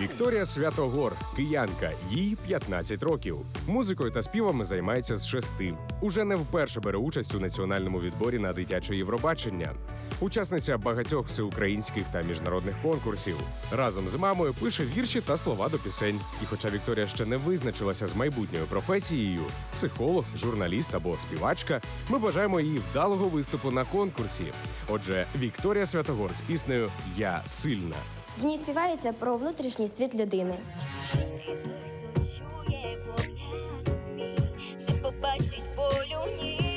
Вікторія Святогор, киянка, їй 15 років. Музикою та співами займається з шести. Уже не вперше бере участь у національному відборі на дитяче Євробачення. Учасниця багатьох всеукраїнських та міжнародних конкурсів. Разом з мамою пише вірші та слова до пісень. І хоча Вікторія ще не визначилася з майбутньою професією, психолог, журналіст або співачка, ми бажаємо їй вдалого виступу на конкурсі. Отже, Вікторія Святогор з піснею Я сильна. В ній співається про внутрішній світ людини. І той, хто чує погляд мій, не побачить болю ні,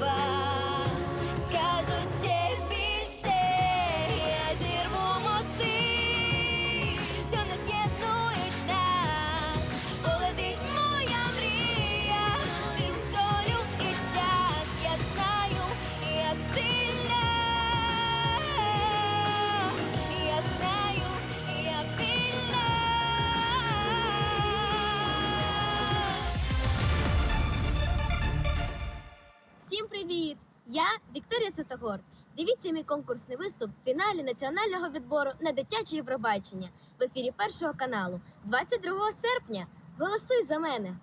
goodbye. Всім привіт! Я Вікторія Святогор. Дивіться мій конкурсний виступ в фіналі національного відбору на дитяче Євробачення в ефірі першого каналу 22 серпня. Голосуй за мене!